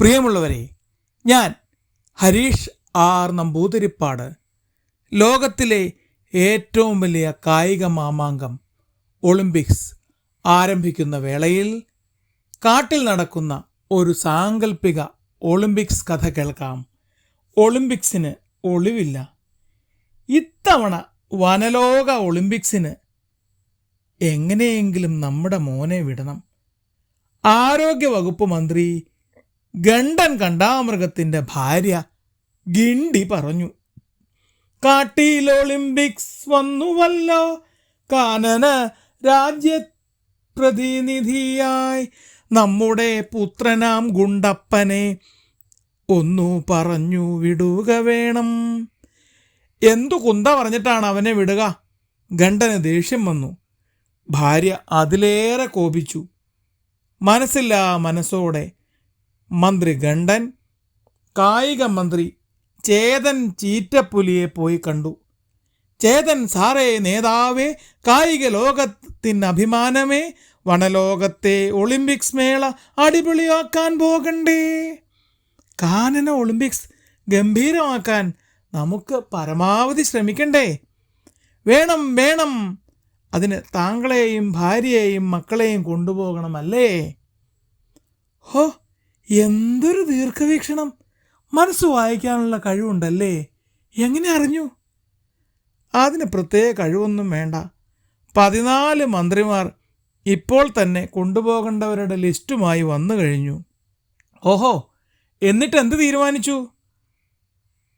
പ്രിയമുള്ളവരെ ഞാൻ ഹരീഷ് ആർ നമ്പൂതിരിപ്പാട് ലോകത്തിലെ ഏറ്റവും വലിയ കായിക മാമാങ്കം ഒളിമ്പിക്സ് ആരംഭിക്കുന്ന വേളയിൽ കാട്ടിൽ നടക്കുന്ന ഒരു സാങ്കല്പിക ഒളിമ്പിക്സ് കഥ കേൾക്കാം. ഒളിമ്പിക്സിന് ഒളിവില്ല. ഇത്തവണ വനലോക ഒളിമ്പിക്സിന് എങ്ങനെയെങ്കിലും നമ്മുടെ മോനെ വിടണം. ആരോഗ്യവകുപ്പ് മന്ത്രി ഗണ്ടൻ കണ്ടാമൃഗത്തിന്റെ ഭാര്യ ഗിണ്ടി പറഞ്ഞു കാട്ടിയിൽ ഒളിമ്പിക്സ് വന്നുവല്ലോ. കാനന രാജ്യ പ്രതിനിധിയായി നമ്മുടെ പുത്രനാം ഗുണ്ടപ്പനെ ഒന്നു പറഞ്ഞു വിടുക വേണം. എന്തു കുന്ത പറഞ്ഞിട്ടാണ് അവനെ വിടുക. ഗണ്ടന് ദേഷ്യം വന്നു. ഭാര്യ അതിലേറെ കോപിച്ചു. മനസ്സില്ല മനസ്സോടെ മന്ത്രി ഗണ്ടൻ കായിക മന്ത്രി ചേതൻ ചീറ്റപ്പുലിയെ പോയി കണ്ടു. ചേതൻ സാറേ നേതാവേ കായിക ലോകത്തിന് അഭിമാനമേ വനലോകത്തെ ഒളിമ്പിക്സ് മേള അടിപൊളിയാക്കാൻ പോകണ്ടേ. കാനന ഒളിമ്പിക്സ് ഗംഭീരമാക്കാൻ നമുക്ക് പരമാവധി ശ്രമിക്കണ്ടേ. വേണം വേണം. അതിന് താങ്കളെയും ഭാര്യയെയും മക്കളെയും കൊണ്ടുപോകണമല്ലേ? ഹോ എന്തൊരു ദീർഘവീക്ഷണം. മനസ്സ് വായിക്കാനുള്ള കഴിവുണ്ടല്ലേ? എങ്ങനെ അറിഞ്ഞു? അതിന് പ്രത്യേക കഴിവൊന്നും വേണ്ട. പതിനാല് മന്ത്രിമാർ ഇപ്പോൾ തന്നെ കൊണ്ടുപോകേണ്ടവരുടെ ലിസ്റ്റുമായി വന്നു കഴിഞ്ഞു. ഓഹോ എന്നിട്ട് എന്ത് തീരുമാനിച്ചു?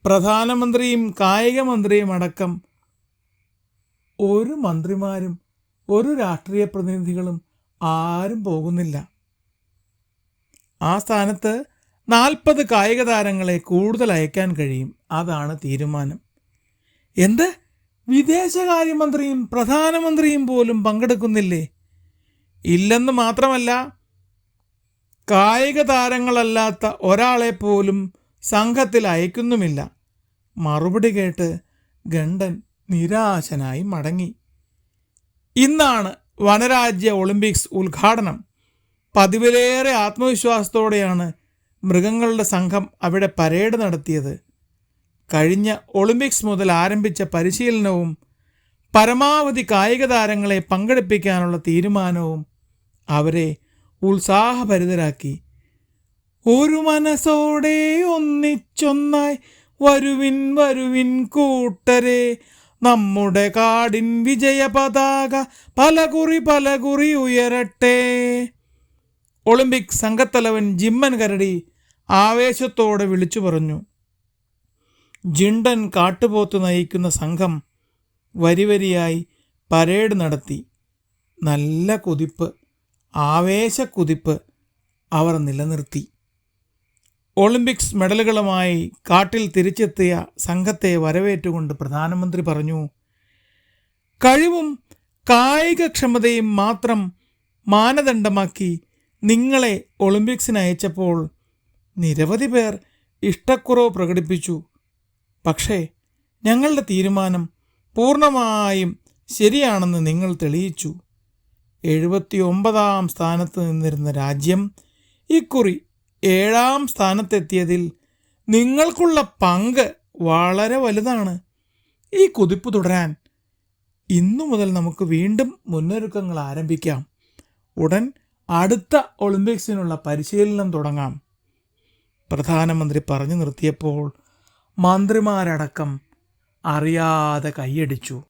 പ്രധാനമന്ത്രിയും കായിക മന്ത്രിയും അടക്കം ഒരു മന്ത്രിമാരും ഒരു രാഷ്ട്രീയ പ്രതിനിധികളും ആരും പോകുന്നില്ല. ആ സ്ഥാനത്ത് നാൽപ്പത് കായിക താരങ്ങളെ കൂടുതൽ അയക്കാൻ കഴിയും. അതാണ് തീരുമാനം. എന്ത്? വിദേശകാര്യമന്ത്രിയും പ്രധാനമന്ത്രിയും പോലും പങ്കെടുക്കുന്നില്ലേ? ഇല്ലെന്ന് മാത്രമല്ല കായിക താരങ്ങളല്ലാത്ത ഒരാളെ പോലും സംഘത്തിൽ അയക്കുന്നുമില്ല. മറുപടി കേട്ട് ഗണ്ഡൻ നിരാശനായി മടങ്ങി. ഇന്നാണ് വനരാജ്യ ഒളിമ്പിക്സ് ഉദ്ഘാടനം. പതിവിലേറെ ആത്മവിശ്വാസത്തോടെയാണ് മൃഗങ്ങളുടെ സംഘം അവിടെ പരേഡ് നടത്തിയത്. കഴിഞ്ഞ ഒളിമ്പിക്സ് മുതൽ ആരംഭിച്ച പരിശീലനവും പരമാവധി കായിക താരങ്ങളെ പങ്കെടുപ്പിക്കാനുള്ള തീരുമാനവും അവരെ ഉത്സാഹഭരിതരാക്കി. ഒരു മനസ്സോടെ ഒന്നിച്ചൊന്നായി വരുവിൻ വരുവിൻ കൂട്ടരെ നമ്മുടെ കാടിൻ വിജയ പതാക പലകുറി പലകുറി ഉയരട്ടെ. ഒളിമ്പിക് സംഘത്തലവൻ ജിമ്മൻ കരടി ആവേശത്തോടെ വിളിച്ചു പറഞ്ഞു. ജിണ്ടൻ കാട്ടുപോത്ത് നയിക്കുന്ന സംഘം വരിവരിയായി പരേഡ് നടത്തി. നല്ല കുതിപ്പ് ആവേശക്കുതിപ്പ് അവർ നിലനിർത്തി. ഒളിമ്പിക്സ് മെഡലുകളുമായി കാട്ടിൽ തിരിച്ചെത്തിയ സംഘത്തെ വരവേറ്റുകൊണ്ട് പ്രധാനമന്ത്രി പറഞ്ഞു കഴിവും കായികക്ഷമതയും മാത്രം മാനദണ്ഡമാക്കി നിങ്ങളെ ഒളിമ്പിക്സിന് അയച്ചപ്പോൾ നിരവധി പേർ ഇഷ്ടക്കുറവ് പ്രകടിപ്പിച്ചു. പക്ഷേ ഞങ്ങളുടെ തീരുമാനം പൂർണമായും ശരിയാണെന്ന് നിങ്ങൾ തെളിയിച്ചു. എഴുപത്തി ഒമ്പതാം സ്ഥാനത്ത് നിന്നിരുന്ന രാജ്യം ഇക്കുറി ഏഴാം സ്ഥാനത്തെത്തിയതിൽ നിങ്ങൾക്കുള്ള പങ്ക് വളരെ വലുതാണ്. ഈ കുതിപ്പ് തുടരാൻ ഇന്നു മുതൽ നമുക്ക് വീണ്ടും മുന്നൊരുക്കങ്ങൾ ആരംഭിക്കാം. ഉടൻ അടുത്ത ഒളിമ്പിക്സിനുള്ള പരിശീലനം തുടങ്ങാം. പ്രധാനമന്ത്രി പറഞ്ഞു നിർത്തിയപ്പോൾ മന്ത്രിമാരടക്കം അറിയാതെ കൈയടിച്ചു.